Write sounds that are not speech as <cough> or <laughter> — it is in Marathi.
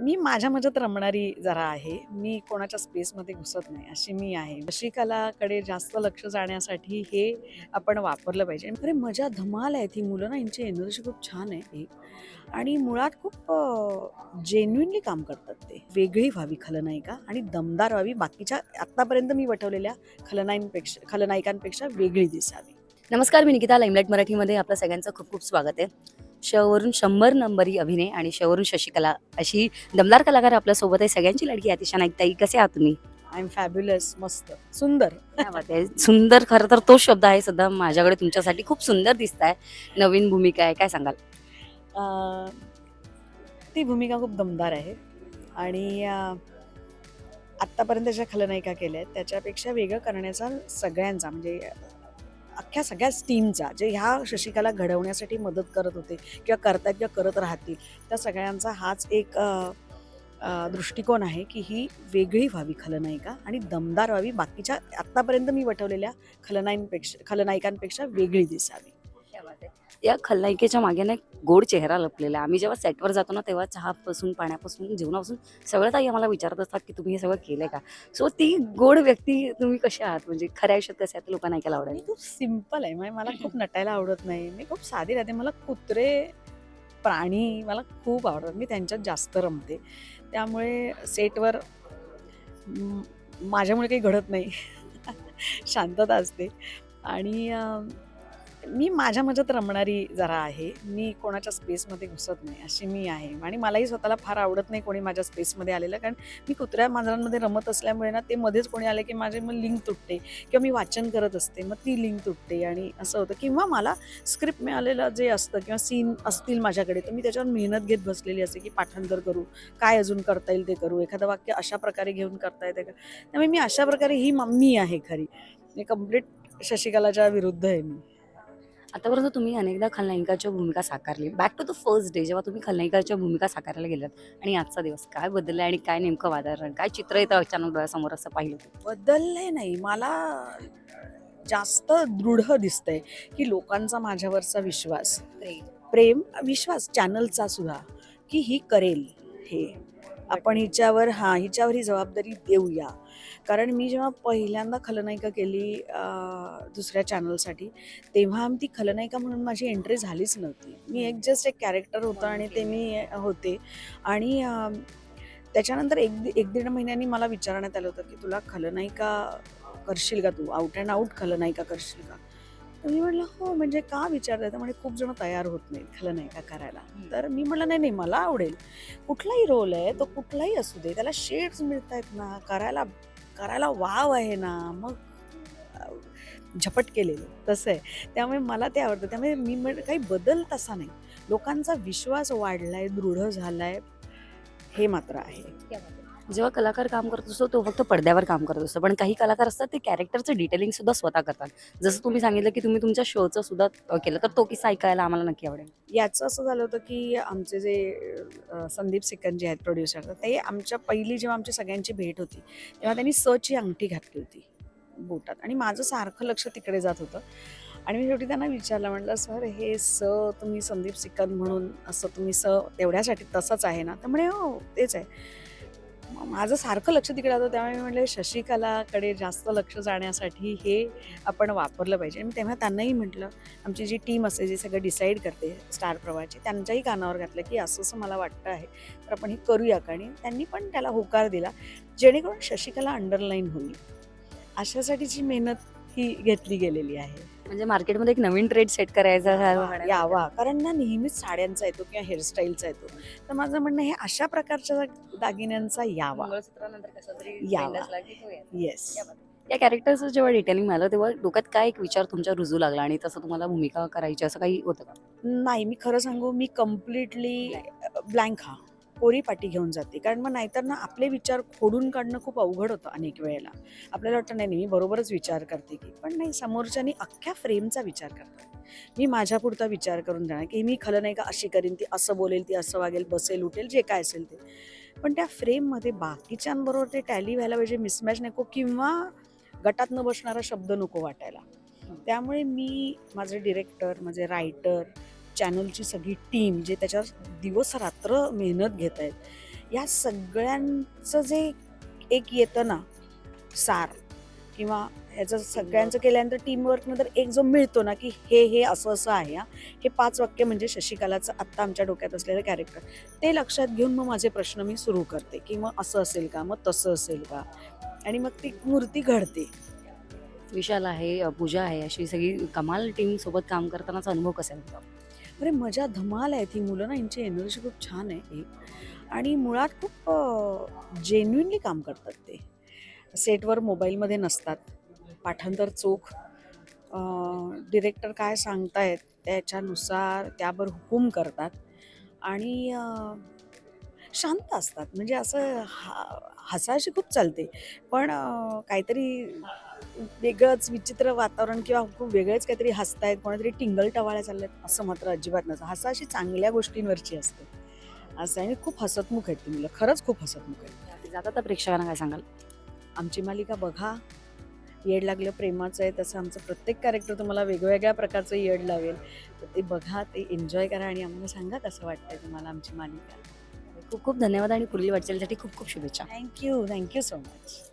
मी माझ्या मजात रमणारी जरा आहे. मी कोणाच्या स्पेसमध्ये घुसत नाही अशी मी आहे. अशी कलाकडे जास्त लक्ष जाण्यासाठी हे आपण वापरलं पाहिजे. अरे मजा धमाल आहे ती मुलं ना यांची एनर्जी खूप छान आहे एक आणि मुळात खूप जेन्युनली काम करतात ते. वेगळी व्हावी खलनायिका आणि दमदार व्हावी. बाकीच्या आत्तापर्यंत मी वठवलेल्या खलनायकांपेक्षा खलनायिकांपेक्षा वेगळी दिसावी. नमस्कार मी निकिता लाईमलाईट मराठीमध्ये. आपलं सगळ्यांचं खूप खूप स्वागत आहे. शवरून शंभर नंबरी अभिनय आणि शवरून शशिकला अशी दमदार कलाकार आपल्यासोबत आहे. सगळ्यांची लडकी अतिशा नाईकताई कसे आहात तुम्ही? आय एम फॅब्युलस मस्त. सुंदर. सुंदर खरं तर तोच शब्द आहे सध्या माझ्याकडे तुमच्यासाठी. खूप सुंदर दिसत आहे. नवीन भूमिका आहे. काय सांगाल? ती भूमिका खूप दमदार आहे. आणि आत्तापर्यंत ज्या खलनायिका केल्या आहेत त्याच्यापेक्षा वेगळं करण्याचा सगळ्यांचा म्हणजे अख्ख्या सगळ्याच टीमचा जे ह्या शशिकाला घडवण्यासाठी मदत करत होते किंवा करतात किंवा करत राहतील त्या सगळ्यांचा हाच एक दृष्टिकोन आहे की ही वेगळी व्हावी खलनायिका आणि दमदार व्हावी. बाकीच्या आत्तापर्यंत मी वठवलेल्या खलनायिकांपेक्षा खलनायिकांपेक्षा वेगळी दिसावी. या खलनायिकेच्या मागे ना एक गोड चेहरा लपलेला आहे. आम्ही जेव्हा सेटवर जातो ना तेव्हा चहापासून पाण्यापासून जेवणापासून सगळं ताई आम्हाला विचारत असतात की तुम्ही हे सगळं केलं का? सो ती गोड व्यक्ती तुम्ही कशी आहात? म्हणजे खऱ्या आयुष्यात कसे आहात? लोकांना ऐकायला आवडेल. खूप सिंपल आहे. म्हणजे मला खूप नटायला आवडत नाही. मी खूप साधी राहते. मला कुत्रे प्राणी मला खूप आवडतात. मी त्यांच्यात जास्त रमते. त्यामुळे सेटवर माझ्यामुळे काही घडत नाही. <laughs> शांतता असते. आणि मी माझ्या मजात रमणारी जरा आहे. मी कोणाच्या स्पेसमध्ये घुसत नाही अशी मी आहे. आणि मलाही स्वतःला फार आवडत नाही कोणी माझ्या स्पेसमध्ये आलेलं. कारण मी कुत्र्या मांजरांमध्ये रमत असल्यामुळे ना ते मध्येच कोणी आले की माझे मग लिंक तुटते किंवा मी वाचन करत असते मग ती लिंक तुटते. आणि असं होतं किंवा मला स्क्रिप्ट मिळालेलं जे असतं किंवा सीन असतील माझ्याकडे तर मी त्याच्यावर मेहनत घेत बसलेली असते की पाठांतर करू काय अजून करता येईल ते करू एखादं वाक्य अशा प्रकारे घेऊन करता येते का? त्यामुळे मी अशा प्रकारे ही मम्मी आहे खरी. मी कंप्लीट शशिकलाच्या विरुद्ध आहे मी. आतापर्यंत तुम्ही अनेकदा खलनायिकाच्या भूमिका साकारली. Back to the first day जेव्हा तुम्ही खलनायिकाच्या भूमिका साकारायला गेलात आणि आजचा दिवस काय बदललं आणि काय नेमकं वातावरण काय चित्र येतं अचानक डोळ्यासमोर असं पाहिलं तुम्ही? बदलले नाही. मला जास्त दृढ दिसतंय की लोकांचा माझ्यावरचा विश्वास प्रेम विश्वास चॅनलचा सुद्धा की ही करेल हे. आपण हिच्यावर हां हिच्यावर ही जबाबदारी देऊया. कारण मी जेव्हा पहिल्यांदा खलनायिका केली दुसऱ्या चॅनलसाठी तेव्हा ती खलनायिका म्हणून माझी एंट्री झालीच नव्हती. मी एक जस्ट एक कॅरेक्टर होतं आणि ते मी होते. आणि त्याच्यानंतर एक एक दीड महिन्यांनी मला विचारण्यात आलं होतं की तुला खलनायिका करशील का तू? आउट अँड आउट खलनायिका करशील का? तर मी म्हटलं हो म्हणजे का विचारताय तर म्हणे खूप जण तयार होत नाहीत खलनायिका करायला. तर मी म्हटलं नाही नाही मला आवडेल. कुठलाही रोल आहे तो कुठलाही असू दे त्याला शेड्स मिळत आहेत ना करायला करायला वाव आहे ना मग झपट केलेलं तसं आहे. त्यामुळे मला ते आवडतं. त्यामुळे मी म्हण काही बदल तसा नाही. लोकांचा विश्वास वाढलाय दृढ झालाय हे मात्र आहे. जेव्हा कलाकार काम करत असतो तो फक्त पडद्यावर काम करत असतो. पण काही कलाकार असतात ते कॅरेक्टरचं डिटेलिंग सुद्धा स्वतः करतात. जसं तुम्ही सांगितलं की तुम्ही तुमच्या शोचं सुद्धा केलं तर तो किस्सा ऐकायला आम्हाला नक्की आवडेल. याचं असं झालं होतं की आमचे जे संदीप सिकन जे आहेत प्रोड्युसर तर ते आमच्या पहिली जेव्हा आमची सगळ्यांची भेट होती तेव्हा त्यांनी सची अंगठी घातली होती बोटात. आणि माझं सारखं लक्ष तिकडे जात होतं. आणि मी शेवटी त्यांना विचारलं म्हटलं सर हे स तुम्ही संदीप सिकन म्हणून असं तुम्ही स तेवढ्यासाठी तसंच आहे ना? तर म्हणे हो तेच आहे. माझं सारखं लक्ष तिकडे होतं त्यामुळे मी म्हटलं शशिकलाकडे जास्त लक्ष जाण्यासाठी हे आपण वापरलं पाहिजे. आणि तेव्हा त्यांनाही म्हटलं आमची जी टीम असते जी सगळं डिसाईड करते स्टार प्रवाहाची त्यांच्याही कानावर घातलं की असं असं मला वाटतं आहे तर आपण हे करूया का? आणि त्यांनी पण त्याला होकार दिला जेणेकरून शशिकला अंडरलाईन होईल. अशासाठीची मेहनत ही घेतली गेलेली आहे. म्हणजे मार्केटमध्ये एक नवीन ट्रेड सेट करायचा यावा. कारण ना नेहमीच साड्यांचा येतो किंवा हेअरस्टाईलचा येतो. तर माझं म्हणणं हे अशा प्रकारच्या दागिन्यांचा यावा. यावा. येस या कॅरेक्टरचं जेव्हा डिटेलिंग मिळालं तेव्हा डोक्यात काय एक विचार तुमच्या रुजू लागला आणि तसं तुम्हाला भूमिका करायची असं काही होतं का? नाही मी खरं सांगू मी कम्प्लिटली ब्लँक हा. कोरी पाटी घेऊन जाते. कारण मग नाहीतर ना आपले विचार खोडून काढणं खूप अवघड होतं अनेक वेळेला. आपल्याला वाटतं नाही मी बरोबरच विचार करते की. पण नाही समोरच्यानी अख्ख्या फ्रेमचा विचार करतात मी माझ्यापुरता विचार करून जाणार की मी खरं नाही का अशी करीन ती असं बोलेल ती असं वागेल बसेल उठेल जे काय असेल ते. पण त्या फ्रेममध्ये बाकीच्यांबरोबर ते टॅली व्हायला पाहिजे मिसमॅच नको किंवा गटात न बसणारा शब्द नको वाटायला. त्यामुळे मी माझे डिरेक्टर माझे रायटर चॅनलची सगळी टीम जे त्याच्यावर दिवस रात्र मेहनत घेत आहेत या सगळ्यांचं जे एक येतं ना सार किंवा ह्याचं सगळ्यांचं केल्यानंतर टीमवर्क एक जो मिळतो ना की हे हे असं असं आहे हा. हे पाच वाक्य म्हणजे शशिकलाचं आत्ता आमच्या डोक्यात असलेलं कॅरेक्टर ते लक्षात घेऊन मग माझे प्रश्न मी सुरू करते की मग असं असेल का मग तसं असेल का? आणि मग ती मूर्ती घडते. विशाल आहे पूजा आहे अशी सगळी कमाल टीम सोबत काम करतानाचा अनुभव कसा अरे मजा धमाल आहे ती मुलं ना यांची एनर्जी खूप छान आहे एक आणि मुळात खूप जेन्युनली काम करतात ते. सेटवर मोबाईलमध्ये नसतात. पाठांतर चोख डिरेक्टर काय सांगतायत त्याच्यानुसार त्यावर हुकूम करतात. आणि शांत असतात. म्हणजे असं हा हसायची खूप चालते. पण काहीतरी वेगळंच विचित्र वातावरण किंवा खूप वेगळेच काहीतरी हसतायत कोणातरी टिंगल टवाळ्या चालल्यात असं मात्र अजिबात नसतं. हसा अशी चांगल्या गोष्टींवरची असते. असं आहे. आणि खूप हसतमुख आहेत ती मुलं. खरंच खूप हसतमुख आहेत. जाता तर प्रेक्षकांना काय सांगाल? आमची मालिका बघा. येड लागलं प्रेमाचं आहे तसं आमचं प्रत्येक कॅरेक्टर तुम्हाला वेगवेगळ्या प्रकारचं येड लावेल. तर ते बघा ते एन्जॉय करा आणि आम्हाला सांगा कसं वाटतंय तुम्हाला आमची मालिका. खूप खूप धन्यवाद आणि पुढील वाटचालीसाठी खूप खूप शुभेच्छा. Thank you thank you so much